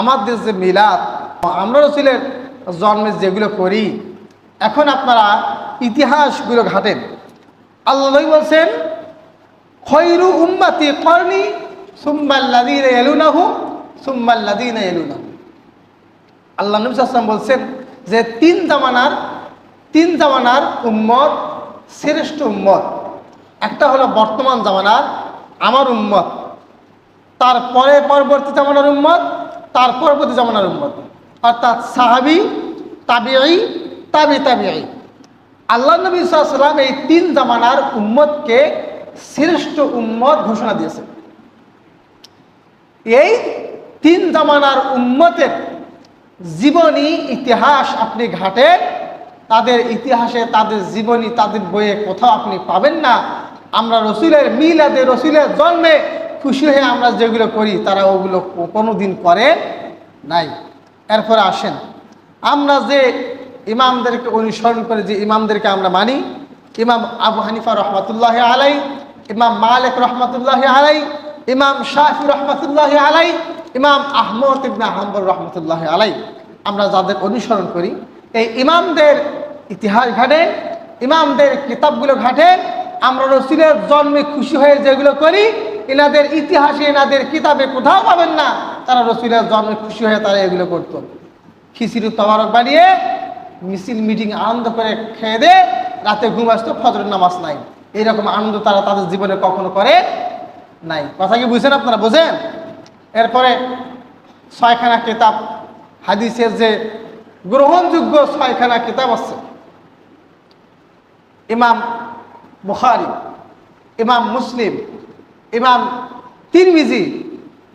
আমাদের যে মিলাদ, আমরা রসুলের জন্মে যেগুলো করি, এখন আপনারা ইতিহাসগুলো ঘাটেন। আল্লাহ বলছেন, খৈরু উম্মাতি কর্নি সুম্মাল্লাদিন এলুনাহু সুম্মাল্লাদিন এলুনাহু আল্লাহ নবী আসলাম বলছেন যে তিন জামানার তিন জামানার উম্মত শ্রেষ্ঠ উম্মত। একটা হলো বর্তমান জামানার আমার উম্মত, তারপরে পরবর্তী জামানার উম্মত তার পরবর্তী জামানার উম্মত। অর্থাৎ সাহাবি তাবিআই তাবি তাবিআই আল্লাহ নবী সাল্লাম এই তিন জামানার উম্মতকে শ্রেষ্ঠ উম্মত ঘোষণা দিয়েছে এই তিন জামানার উম্মতের জীবনী, ইতিহাস আপনি ঘাটেন তাদের ইতিহাসে, তাদের জীবনী, তাদের বইয়ে কোথাও আপনি পাবেন না। আমরা রসুলের মিলাদে, রসুলের জন্মে খুশি হয়ে আমরা যেগুলো করি, তারা ওগুলো কোনো দিন করে নাই। এরপরে আসেন। আমরা যে ইমামদেরকে অনুসরণ করে যে ইমামদেরকে আমরা মানি, ইমাম আবু হানিফা রহমতুল্লাহ আলাই ইমাম মালিক রহমতুল্লাহ আলাই ইমাম শাহি রহমতুল্লাহ আলাই ইমাম আহমদ ইবনা হাম্বর রহমতুল্লাহ আলাই আমরা যাদের অনুসরণ করি, এই ইমামদের ইতিহাস ঘাটে, ইমামদের কিতাবগুলো ঘাটে, আমরা রসুলের জন্মে খুশি হয়ে যেগুলো করি এনাদের ইতিহাসে, এনাদের কিতাবে কোথাও পাবেন না। তারা রসুলের জন্মে খুশি হয়ে তারা এগুলো করতো। খিচিড়ি তবারক বানিয়ে, মিছিল, মিটিং আনন্দ করে খেয়ে দে, রাতে ঘুম আসতো, ফজরের নামাজ নাই। এইরকম আনন্দ তারা তাদের জীবনে কখনো করে নাই। কথা কি বুঝছেন আপনারা? বোঝেন? এরপরে ছয়খানা কিতাব, হাদিসের যে গ্রহণযোগ্য ছয়খানা কিতাব আছে। ইমাম বুখারি, ইমাম মুসলিম ইমাম তিরমিজি,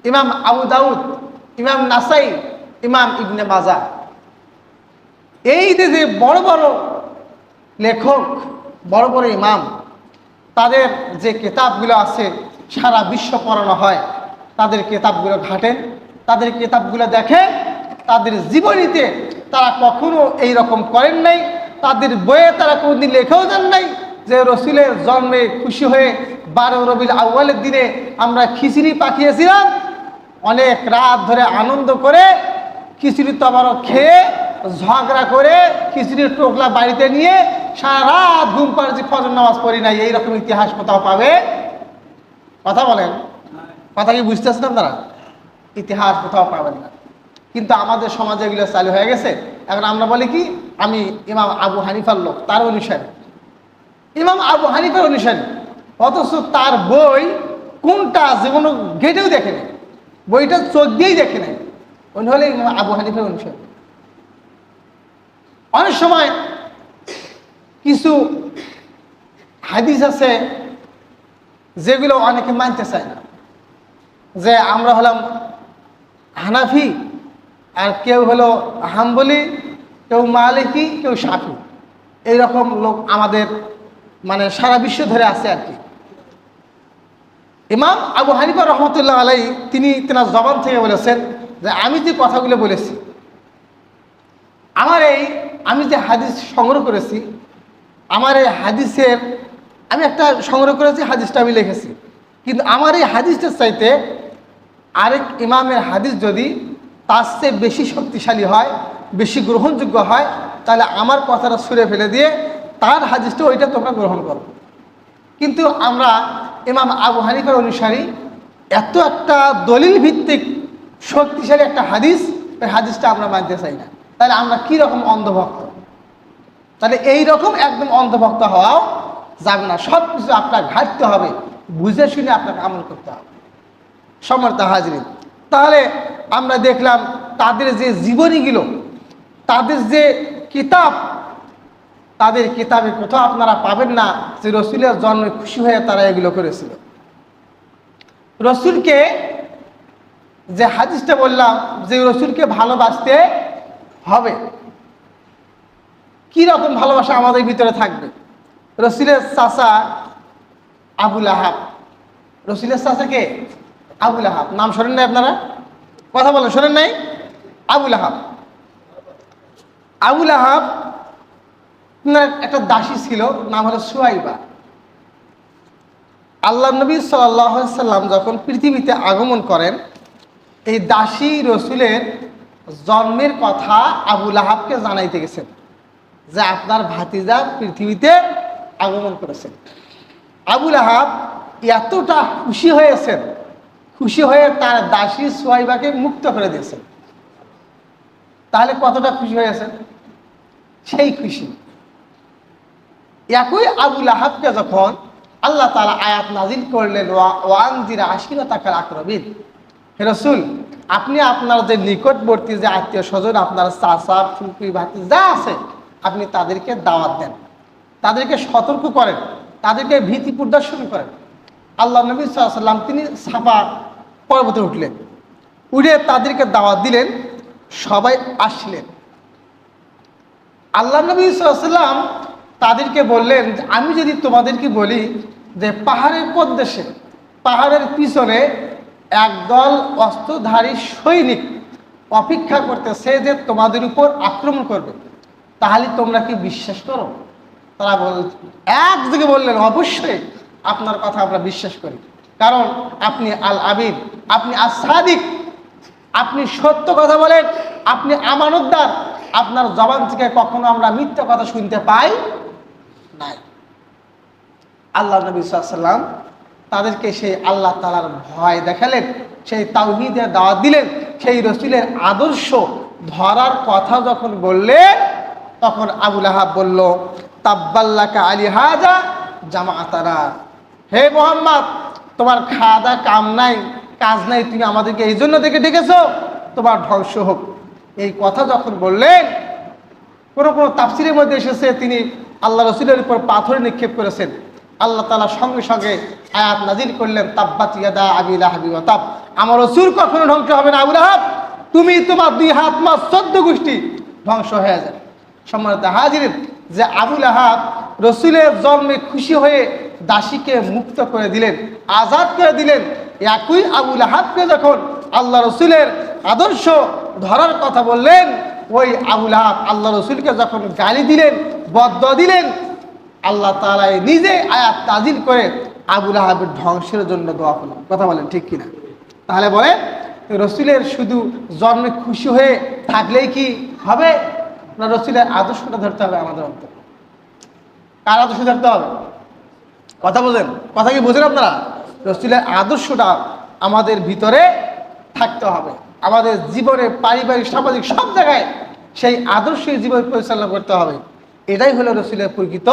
ইমাম আবু দাউদ, ইমাম নাসাই, ইমাম ইবনে মাজা। এই যে যে বড় বড় লেখক, বড় বড় ইমাম, তাদের যে কেতাবগুলো আছে, সারা বিশ্ব পড়ানো হয়, তাদের কেতাবগুলো ঘাটেন তাদের কেতাবগুলো দেখেন তাদের জীবনীতে তারা কখনো এই রকম করেন নাই, তাদের বইয়ে তারা কোনোদিন লেখেও যান নাই যে রসুলের জন্মে খুশি হয়ে বারো রবিল আউ্বালের দিনে আমরা খিচুড়ি পাঠিয়েছিলাম অনেক রাত ধরে আনন্দ করে খিচুড়ি তবারও খেয়ে ঝগড়া করে খিচুড়ির টোকলা বাড়িতে নিয়ে সারা রাত ঘুম পাড়ছি ফজর নামাজ পড়ি নাই, এইরকম ইতিহাস কোথাও পাবে? কথা বলেন। কথা কি বুঝতেছেন আপনারা? ইতিহাস কোথাও পাবেন না। কিন্তু আমাদের সমাজে এগুলো চালু হয়ে গেছে। এখন আমরা বলি কি, আমি ইমাম আবু হানিফার লোক তার অনুসারী ইমাম আবু হানিফার অনুসারী। অথচ তার বই কোনটা যে কোনো গেটেও দেখে নেই। বইটা চোখ দিয়েই দেখে নেই। উনি হলে ইমাম আবু হানিফার অনুসারী। অনেক সময় কিছু হাদিস আছে যেগুলো অনেকে মানতে চায় না। যে আমরা হলাম হানাফি আর কেউ হলো হাম্বলি, কেউ মালিকি, কেউ সাফি। এইরকম লোক আমাদের মানে সারা বিশ্ব ধরে আছে আর কি। ইমাম আবু হানিফা রহমতুল্লাহ আলাই তিনি তেনার জবান থেকে বলেছেন যে আমি যে কথাগুলো বলেছি, আমার এই, আমি যে হাদিস সংগ্রহ করেছি, আমার এই হাদিসের, আমি একটা সংগ্রহ করেছি, হাদিসটা আমি লিখেছি। কিন্তু আমার এই হাদিসটার চাইতে আরেক ইমামের হাদিস যদি তার চেয়ে বেশি শক্তিশালী হয়, বেশি গ্রহণযোগ্য হয়, তাহলে আমার কথাটা সুরে ফেলে দিয়ে তার হাদিসটা ওইটা তোমরা গ্রহণ করো। কিন্তু আমরা ইমাম আবু হানিফার অনুসারী এত একটা দলিল ভিত্তিক শক্তিশালী একটা হাদিস, ওই হাদিসটা আমরা মানতে চাই না। তাহলে আমরা কি রকম অন্ধভক্ত? তাহলে এই রকম একদম অন্ধভক্ত হওয়াও যাবে না। সব কিছু আপনার ঘাটতে হবে, বুঝে শুনে আপনাকে আমল করতে হবে। সমর্থ হাজরিন। তাহলে আমরা দেখলাম তাদের যে জীবনীগুলো, তাদের যে কিতাব তাদের কিতাবে কোথাও আপনারা পাবেন না যে রসুলের জন্মে খুশি হয়ে তারা এগুলো করেছিল। রসুলকে যে হাদিসটা বললাম যে রসুলকে ভালোবাসতে হবে। কি রকম ভালোবাসা আমাদের ভিতরে থাকবে? রসুলের চাষা আবুল আহাব রসুলের চাষা কে? আবুল আহাব নাম শোনেন নাই আপনারা? কথা বলেন, শোনেন নাই? আবুল আহাব আবুল আহাব একটা দাসী ছিল, নাম হলো সুয়াইবা। আল্লাহ নবী সাল্লাম যখন পৃথিবীতে আগমন করেন, এই দাসী রসুলের জন্মের কথা আবুল আহাবকে জানাইতে গেছেন যে আপনার ভাতিজা পৃথিবীতে আগমন করেছেন। আবুল আহাব এতটা খুশি হয়েছেন, খুশি হয়ে তার দাসী সোয়াইবাকে মুক্ত করে দিয়েছেন। তাহলে কতটা খুশি হয়েছেন? সেই খুশি। একই আবুল আহাবকে যখন আল্লাহ তালা আয়াত নাজিল করলেন ওয়ান জিরা আশিরা টাকার আক্রমিন হে রসুল, আপনি আপনার যে নিকটবর্তী যে আত্মীয় স্বজন, আপনার চাষা ফুলকুই ভাতি যা আছে, আপনি তাদেরকে দাওয়াত দেন। তাদেরকে সতর্ক করেন। তাদেরকে ভীতি প্রদর্শন করেন। আল্লাহ নবী সাল্লাম তিনি সাফা পর্বতে উঠলেন। উঠে তাদেরকে দাওয়াত দিলেন। সবাই আসলেন। আল্লাহ নবী সাল্লাম তাদেরকে বললেন আমি যদি তোমাদেরকে বলি যে পাহাড়ের প্রদেশে, পাহাড়ের পিছনে একদল অস্ত্রধারী সৈনিক অপেক্ষা করতেছে যে তোমাদের উপর আক্রমণ করবে, তাহলে তোমরা কি বিশ্বাস করো? তারা বল, একদিকে বললেন, অবশ্যই, আপনার কথা আমরা বিশ্বাস করি। কারণ আপনি আল আবিদ আপনি আর সাদিক আপনি সত্য কথা বলেন, আপনি আমানতদার, আপনার জবান থেকে কখনো আমরা মিথ্যা কথা শুনতে পাই নাই। আল্লাহ নবী সাল্লাম তাদেরকে সেই আল্লাহ তালার ভয় দেখালেন, সেই তাওহিদের দাওয়াত দিলেন, সেই রসুলের আদর্শ ধরার কথা যখন বললেন, তখন আবুল আহাব বলল তাব্বাল্লাকা আলী হাজা জামাতারা হে মোহাম্মদ, তোমার দাওয়া কাম নাই, কাজ নাই, তুমি আমাদেরকে এই জন্য দেখে ডেকেছ, তোমার ধ্বংস হোক। এই কথা যখন বললেন, কোনো কোনো তাফসিরের মধ্যে এসেছে, তিনি আল্লাহ রসুলের উপর পাথর নিক্ষেপ করেছেন। আল্লাহ তালা সঙ্গে সঙ্গে আয়াত নাজির করলেন, তাব্বাত ইয়াদা আবিলা হাবিব তাব। আমার রসুল কখনো ধ্বংস হবে না আবুল আহাব তুমি তোমার দুই হাত মাস চোদ্দ গোষ্ঠী ধ্বংস হয়ে যায় সম্মানিত হাজির, যে আবুল আহাব রসুলের জন্মে খুশি হয়ে দাসীকে মুক্ত করে দিলেন, আজাদ করে দিলেন, একই আবুল আহাবকে যখন আল্লাহ রসুলের আদর্শ ধরার কথা বললেন ওই আবুল আল্লাহ রসুলকে যখন গালি দিলেন বদ্ধ দিলেন, আল্লাহ তালাই নিজে আয়াত তাজিল করে আবুল আহাবের ধ্বংসের জন্য দোয়া করলেন। কথা বলেন ঠিক কিনা? তাহলে বলে রসুলের শুধু জন্মে খুশি হয়ে থাকলেই কি হবে না রসুলের আদর্শটা ধরতে হবে আমাদের অন্তর? কার আদর্শ ধরতে হবে? কথা বোঝেন? কথা কি বোঝেন আপনারা? রসুলের আদর্শটা আমাদের ভিতরে থাকতে হবে। আমাদের জীবনে পারিবারিক, সামাজিক সব জায়গায় সেই আদর্শই জীবন পরিচালনা করতে হবে। এটাই হলো রসুলের প্রকৃত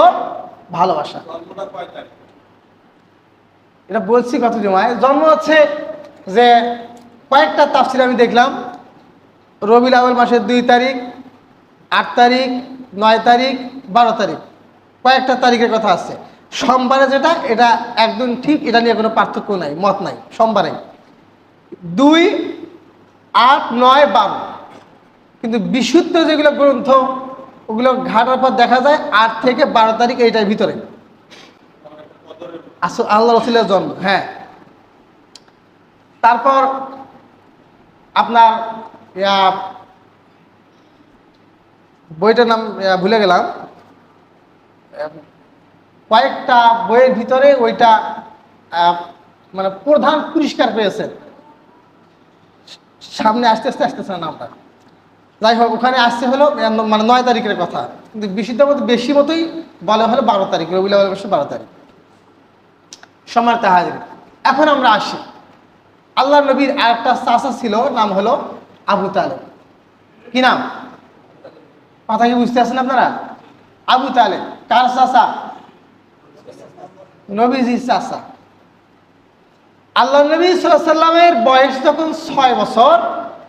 ভালোবাসা। এটা বলছি কত জমায়? জন্ম হচ্ছে যে কয়েকটা তাফসির আমি দেখলাম। রবিউল আউয়াল মাসের দুই তারিখ, আট তারিখ, নয় তারিখ, বারো তারিখ। কয়েকটা তারিখের কথা আছে। সোমবারে যেটা, এটা একদম ঠিক, এটা নিয়ে কোনো পার্থক্য নাই, মত নাই সোমবারে দুই আট, নয়, বারো। কিন্তু বিশুদ্ধ যেগুলো গ্রন্থ, ওগুলো ঘাটার পর দেখা যায় আট থেকে বারো তারিখ এইটার ভিতরে। আস- আল্লাহ রসুলের জন্ম হ্যাঁ। তারপর আপনার বইটার নাম ভুলে গেলাম। কয়েকটা বইয়ের ভিতরে ওইটা মানে প্রধান পুরস্কার পেয়েছেন। সামনে আসতে আসতে আসতেছে না নামটা। যাই হোক, ওখানে আসছে হলো মানে নয় তারিখের কথা। কিন্তু বেশিটার মধ্যে বেশি মতোই বলা হলো বারো তারিখ আউয়াল মাসের বারো তারিখ। সময় তাহাজির এখন আমরা আসি। আল্লাহ নবীর আরেকটা চাষা ছিল, নাম হলো আবু তালেব। কি নাম? কথা কি বুঝতে আছেন আপনারা? আবু তালেব, কার চাষা নবীজি চাষা আল্লাহ নবী সাল্লামের বয়স যখন ছয় বছর,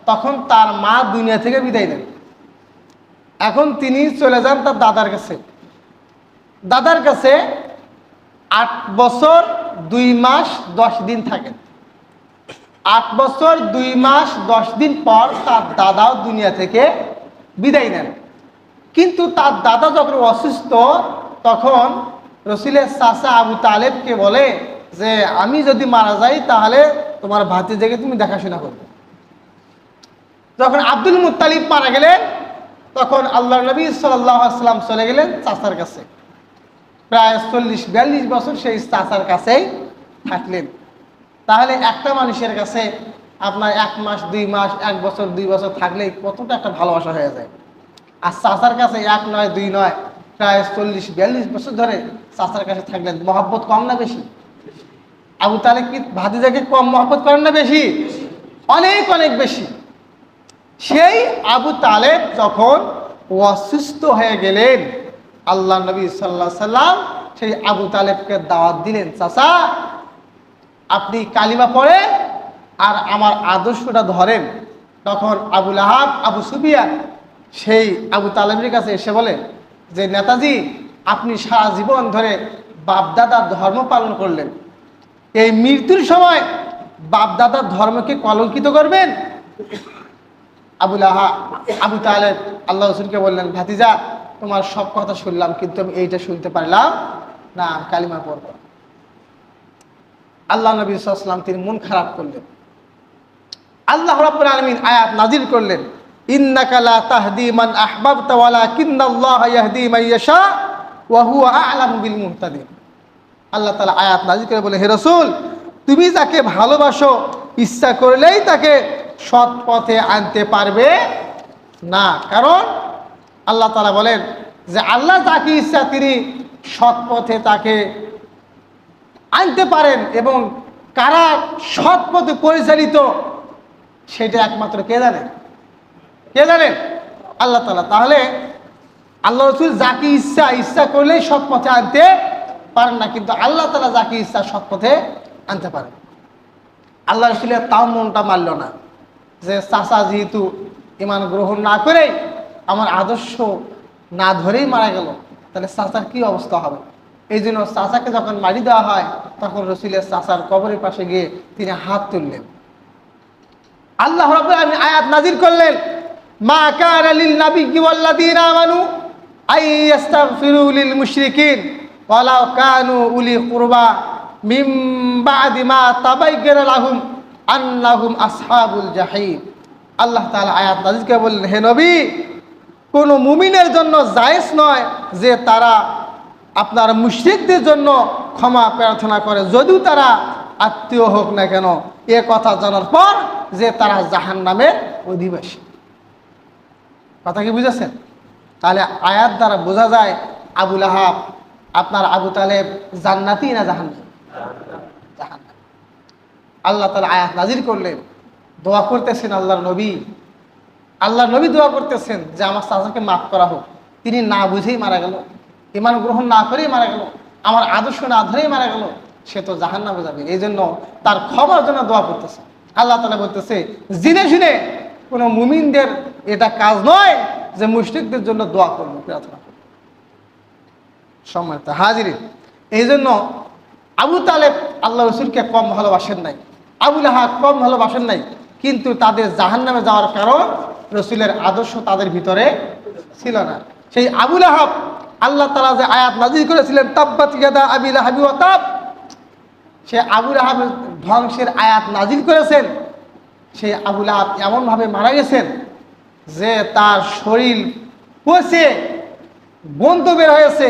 তখন তার মা দুনিয়া থেকে বিদায় নেন। এখন তিনি চলে যান তার দাদার কাছে। দাদার কাছে আট বছর, দুই মাস, দশ দিন থাকেন। আট বছর, দুই মাস, দশ দিন পর তার দাদাও দুনিয়া থেকে বিদায় নেন। কিন্তু তার দাদা যখন অসুস্থ, তখন রসিলের চাচা আবু তালেবকে বলে যে আমি যদি মারা যাই তাহলে তোমার ভাতিজাকে তুমি দেখাশোনা করবে। যখন আব্দুল মুত্তালিব মারা গেলেন, তখন আল্লাহ নবী সাল্লাম চলে গেলেন চাচার কাছে। প্রায় চল্লিশ, বিয়াল্লিশ বছর সেই চাচার কাছেই থাকলেন। তাহলে একটা মানুষের কাছে আপনার এক মাস, দুই মাস, এক বছর, দুই বছর থাকলেই কতটা একটা ভালোবাসা হয়ে যায়। আর চাচার কাছে এক নয়, দুই নয়, প্রায় চল্লিশ, বিয়াল্লিশ বছর ধরে চাচার কাছে থাকলেন। মহব্বত কম না বেশি? আবু তালে কি ভাতিজাকে কম মহব্বত করেন না বেশি? অনেক অনেক বেশি। সেই আবু তালেব যখন অসুস্থ হয়ে গেলেন, আল্লাহ নবী সাল্লাহ সাল্লাম সেই আবু তালেবকে দাওয়াত দিলেন, চাচা, আপনি কালিমা পড়েন আর আমার আদর্শটা ধরেন। তখন আবুল আহাব আবু সুবিয়ান সেই আবু তালেবের কাছে এসে বলে, যে নেতাজি, আপনি সারা জীবন ধরে বাপদাদার ধর্ম পালন করলেন। এই মৃত্যুর সময় বাপদাদার ধর্মকে কলঙ্কিত করবেন? আবুল আহা, আবু তালেব আল্লাহ রসুলকে বললেন, ভাতিজা, তোমার সব কথা শুনলাম, কিন্তু আমি এইটা শুনতে পারলাম না কালিমা পড়ব। আল্লাহ নবী সাল্লাম তিনি মন খারাপ করলেন। আল্লাহ রাব্বুল আলামিন আয়াত নাজিল করলেন, ইন্নাকা লা তাহদি মান আহবাবতা ওয়ালাকিন্নাল্লাহ ইয়াহদি মান ইয়াশা ওয়া হুয়া আ'লামু বিল মুহতাদিন। আল্লাহ তালা আয়াত নাজিল করে বলে, হে রাসূল, তুমি যাকে ভালোবাসো, ইচ্ছা করলেই তাকে সৎ পথে আনতে পারবে না। কারণ আল্লাহ তালা বলেন যে, আল্লাহ যাকে ইচ্ছা, তিনি সৎ পথে তাকে আনতে পারেন এবং কারা সৎ পথে পরিচালিত, সেটা একমাত্র কে জানে? কে জানেন? আল্লাহ তালা তাহলে আল্লাহ রসুল যাকে ইচ্ছা ইচ্ছা করলেই সৎ পথে আনতে পারেন না, কিন্তু আল্লাহ তালা যাকে ইচ্ছা সৎ পথে আনতে পারেন। আল্লাহ রসুলের তাও মনটা মারল না যে চাষা যেহেতু ইমান গ্রহণ না করেই আমার আদর্শ না ধরেই মারা গেল, তাহলে চাচার কি অবস্থা হবে? এই জন্য চাচাকে যখন মারি দেওয়া হয়, তখন রসুলের চাচার কবরের পাশে গিয়ে তিনি হাত তুললেন। আল্লাহ রাব্বুল আলামিন আয়াত নাজির করলেন, মা কানা লিল নাবিয়্যি ওয়াল্লাযীনা আমানু আই ইস্তাগফিরু মুশরিকিন। ওয়ালাউ কানু উলি কুরবা মিন বাদি মা তাবায়্যানা লাহুম আন্নাহুম আসহাবুল জাহিম আল্লাহ তাআলা আয়াত নাজির করে বললেন, হে নবী, কোন মুমিনের জন্য জায়েজ নয় যে তারা আপনার মুশরিকদের জন্য ক্ষমা প্রার্থনা করে। যদিও তারা আত্মীয় হোক না কেন, এ কথা জানার পর যে তারা জাহান নামের অধিবাসী। কথা কি বুঝেছেন? তাহলে আয়াত দ্বারা বোঝা যায়, আবুল আহাব আপনার আবু তালেব জান্নাতি না জাহান আল্লাহ তালা আয়াত নাজির করলেন, দোয়া করতেছেন আল্লাহর নবী। আল্লাহ নবী দোয়া করতেছেন যে আমার চাচাকে মাফ করা হোক। তিনি না বুঝেই মারা গেল ইমান গ্রহণ না করেই মারা গেল, আমার আদর্শ না ধরেই মারা গেল, সে তো জাহান না বোঝাবে এই জন্য তার খবর জন্য দোয়া করতেছে। আল্লাহ তালা বলতেছে, জিনে শুনে কোনো মুমিনদের এটা কাজ নয় যে মুশরিকদের জন্য দোয়া করব প্রার্থনা সম্মানিত হাজির এই জন্য আবু তালেব আল্লাহ রসুলকে কম ভালোবাসেন নাই আবুল আহা কম ভালোবাসেন নাই, কিন্তু তাদের জাহান নামে যাওয়ার কারণ রসুলের আদর্শ তাদের ভিতরে ছিল না। সেই আবুল আহাব আল্লাহ তালা যে আয়াত নাজির করেছিলেন, তাব্বাত ইয়াদা আবিল হাবি তাব সে আবুল আহাব ধ্বংসের আয়াত নাজির করেছেন, সেই আবুল আহাব এমনভাবে মারা গেছেন যে তার শরীর পচে বন্ধ বের হয়েছে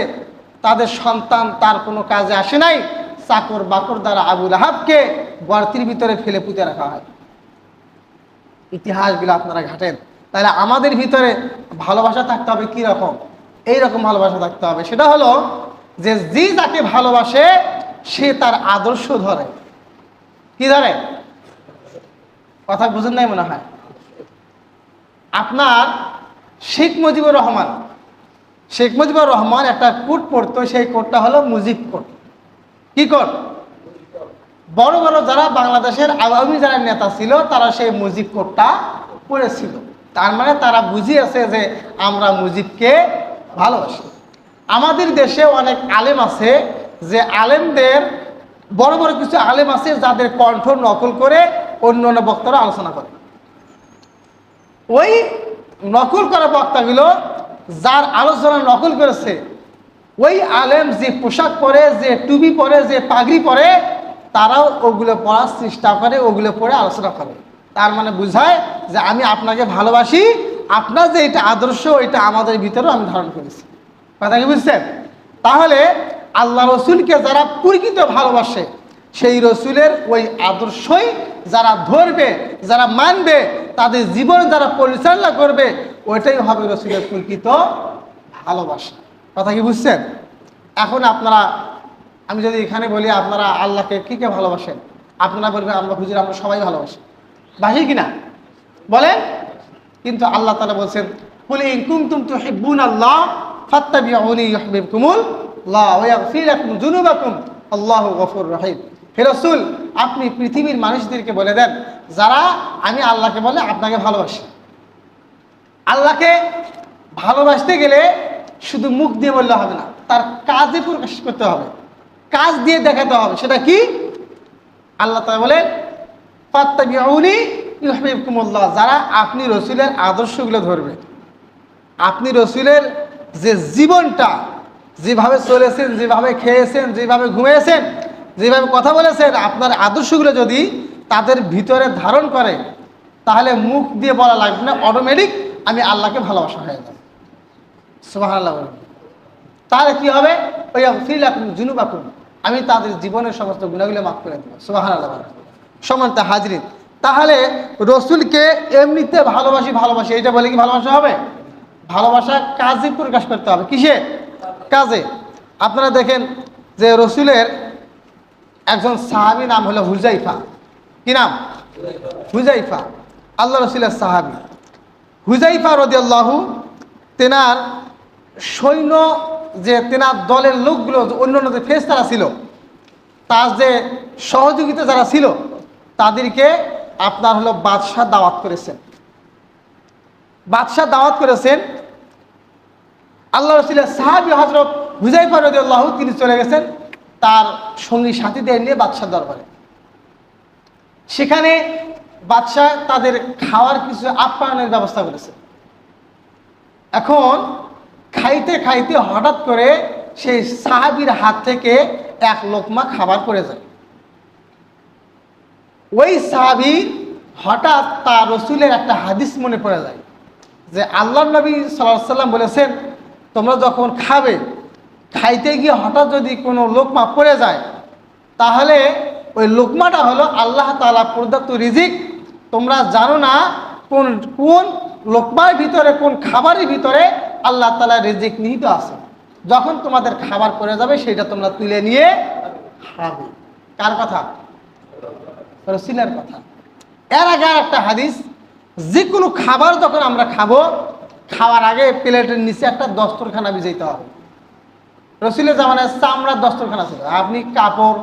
তাদের সন্তান তার কোনো কাজে আসে নাই, চাকর বাকর দ্বারা আবুল আহাবকে গর্তির ভিতরে ফেলে পুঁতে রাখা হয়। ইতিহাসগুলো আপনারা ঘাটেন। তাহলে আমাদের ভিতরে ভালোবাসা থাকতে হবে কি রকম এই রকম ভালোবাসা থাকতে হবে। সেটা হলো যে যে যাকে ভালোবাসে, সে তার আদর্শ ধরে। কি ধরে? কথা বুঝেন নাই মনে হয়? আপনার শেখ মুজিবুর রহমান শেখ মুজিবুর রহমান একটা কোট পড়তো সেই কোটটা হলো মুজিব কোট। কি কোট? বড় বড় যারা বাংলাদেশের আওয়ামী যারা নেতা ছিল, তারা সেই মুজিব কোটটা পড়েছিল তার মানে তারা বুঝিয়েছে যে আমরা মুজিবকে ভালোবাসি। আমাদের দেশে অনেক আলেম আছে যে আলেমদের, বড় বড় কিছু আলেম আছে যাদের কণ্ঠ নকল করে অন্য অন্য বক্তারা আলোচনা করে। ওই নকল করা বক্তাগুলো যার আলোচনা নকল করেছে, ওই আলেম যে পোশাক পরে, যে টুপি পরে, যে পাগড়ি পরে, তারাও ওগুলো পড়ার চেষ্টা করে, ওগুলো পড়ে আলোচনা করে। তার মানে বুঝায় যে আমি আপনাকে ভালোবাসি, আপনার যে এটা আদর্শ, এটা আমাদের ভিতরেও আমি ধারণ করেছি। কথা কি বুঝছেন? তাহলে আল্লাহ রসুলকে যারা প্রকৃত ভালোবাসে সেই রসুলের ওই আদর্শই যারা ধরবে, যারা মানবে, তাদের জীবন যারা পরিচালনা করবে, ওইটাই হবে রসুলের প্রকৃত ভালোবাসা। কথা কি বুঝছেন? এখন আপনারা, আমি যদি এখানে বলি, আপনারা আল্লাহকে কী কে ভালোবাসেন? আপনারা বলবেন আমরা হুজুর, আমরা সবাই ভালোবাসি। বাহি কিনা? বলেন? কিন্তু আল্লাহ তালা বলছেন বলে কুমতুম তো হিব্বুন আল্লাহ, ফাত্তাবিউনি ইউহিব্বুকুমুল আল্লাহ ওয়া ইয়াগফির লাকুম যুনুবাকুম, আল্লাহু গফুর রহিম। হে রাসূল, আপনি পৃথিবীর মানুষদেরকে বলে দেন, যারা আমি আল্লাহকে বলে আপনাকে ভালোবাসি। আল্লাহকে ভালোবাসতে গেলে শুধু মুখ দিয়ে বললে হবে না, তার কাজে প্রকাশ করতে হবে। কাজ দিয়ে দেখাতে হবে, সেটা কি? আল্লাহ তাআলা বলেন ইউহিব্বুকুমুল্লাহ যারা আপনি রসুলের আদর্শগুলো ধরবে। আপনি রসুলের যে জীবনটা, যেভাবে চলেছেন, যেভাবে খেয়েছেন, যেভাবে ঘুমিয়েছেন যেভাবে কথা বলেছেন, আপনার আদর্শগুলো যদি তাদের ভিতরে ধারণ করে, তাহলে মুখ দিয়ে বলা লাগবে না অটোমেটিক আমি আল্লাহকে ভালোবাসা হয়ে যাবে। সুবাহ তাহলে কি হবে? ওই ফিল আকুম জুনুব আকুম আমি তাদের জীবনের সমস্ত গুণাগুলো মাফ করে দেবো। সুবাহ সমানতা হাজরিন। তাহলে রসুলকে এমনিতে ভালোবাসি ভালোবাসি এটা বলে কি ভালোবাসা হবে? ভালোবাসা কাজে প্রকাশ করতে হবে। কিসে? কাজে। আপনারা দেখেন যে রসুলের একজন সাহাবি নাম হলো হুজাইফা। কি নাম? হুজাইফা। আল্লাহ রসুলের সাহাবি। হুজাইফা রদিয়াল্লাহু তেনার সৈন্য যে তেনার দলের লোকগুলো অন্য অন্য যে ফেস্তারা ছিল, তার যে সহযোগিতা যারা ছিল, তাদেরকে আপনার হলো বাদশাহ দাওয়াত করেছেন। বাদশাহ দাওয়াত করেছেন। আল্লাহ রসুলের সাহাবি হজরত হুজাইফা রদিয়াল্লাহ তিনি চলে গেছেন। তার সঙ্গী সাথীদের নিয়ে বাদশাহ দরবারে। সেখানে বাদশাহ তাদের খাওয়ার কিছু আপ্যায়নের ব্যবস্থা করেছে। এখন খাইতে খাইতে হঠাৎ করে সেই সাহাবির হাত থেকে এক লোকমা খাবার পড়ে যায়। ওই সাহাবি হঠাৎ তার রসুলের একটা হাদিস মনে পড়ে যায় যে আল্লাহ নবী সাল্লাম বলেছেন, তোমরা যখন খাবে খাইতে গিয়ে হঠাৎ যদি কোনো লোকমা পড়ে যায়, তাহলে ওই লোকমাটা হলো আল্লাহ তালা প্রদত্ত রিজিক। তোমরা জানো না কোন কোন লোকমার ভিতরে, কোন খাবারের ভিতরে আল্লাহ তালা রিজিক নিহিত আছে। যখন তোমাদের খাবার পড়ে যাবে, সেটা তোমরা তুলে নিয়ে খাবে। কার কথা? রসিলের কথা। এর আগে একটা হাদিস যে কোনো খাবার যখন আমরা খাব, খাওয়ার আগে প্লেটের নিচে একটা দস্তরখানা বিজাইতে হবে। রসুলের জামানায় চামড়ার দস্তরখানা ছিল। আপনি কাপড়,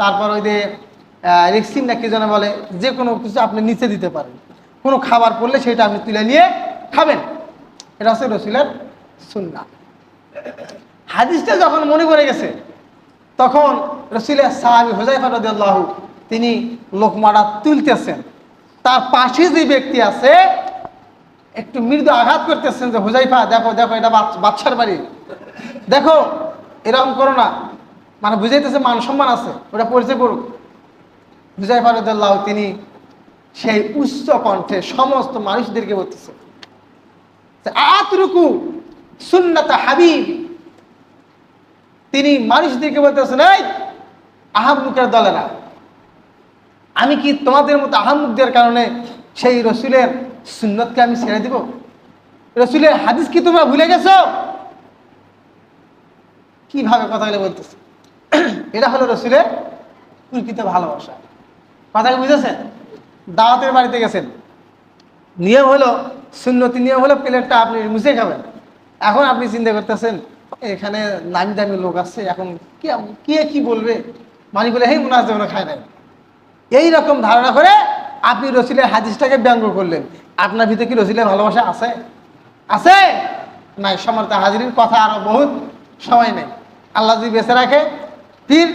তারপর ওই যে রেক্সিন না কি যেন বলে, যে কোনো কিছু আপনি নিচে দিতে পারেন। কোনো খাবার পড়লে সেটা আপনি তুলে নিয়ে খাবেন। এটা হচ্ছে রসুলের সুন্না হাদিসটা যখন মনে পড়ে গেছে, তখন রসুলের সাহাবি হোজাইফা রদিয়াল্লাহ তিনি লোকমারা তুলতেছেন। তার পাশে যে ব্যক্তি আছে, একটু মৃদু আঘাত করতেছেন যে হুজাইফা দেখো দেখো, এটা বাচ্চার বাড়ি। দেখো এরকম করো না। মানে বুঝাইতেছে মান সম্মান আছে, ওটা পরিচয় করুক। হুজাইফা রদাল্লাহ তিনি সেই উচ্চ কণ্ঠে সমস্ত মানুষদেরকে বলতেছে আতরুকু সুন্নাতা হাবিব। তিনি মানুষদেরকে বলতেছেন, এই আহামুখের দলেরা, আমি কি তোমাদের মতো আহামুখ দেওয়ার কারণে সেই রসুলের সুন্নতকে আমি ছেড়ে দিব? রসুলের হাদিস কি তোমরা ভুলে গেছো? কীভাবে কথাগুলো বলতেছে? এটা হলো রসুলের প্রকৃত ভালোবাসা। কথা বুঝেছেন? দাওয়াতের বাড়িতে গেছেন। নিয়ম হলো, সুন্নতি নিয়ম হলো প্লেটটা আপনি মুছে খাবেন। এখন আপনি চিন্তা করতেছেন, এখানে নামি দামি লোক আসছে এখন কি কে কি বলবে? মানি বলে, হেই মনে আছে খায় নাই। এই রকম ধারণা করে আপনি রসিলের হাদিসটাকে ব্যঙ্গ করলেন। আপনার ভিতরে কি রসিলের ভালোবাসা আছে? আছে? নাই সমর্থ হাজিরির কথা আরও বহুত সময় নেই। আল্লাহ যদি বেঁচে রাখে ফির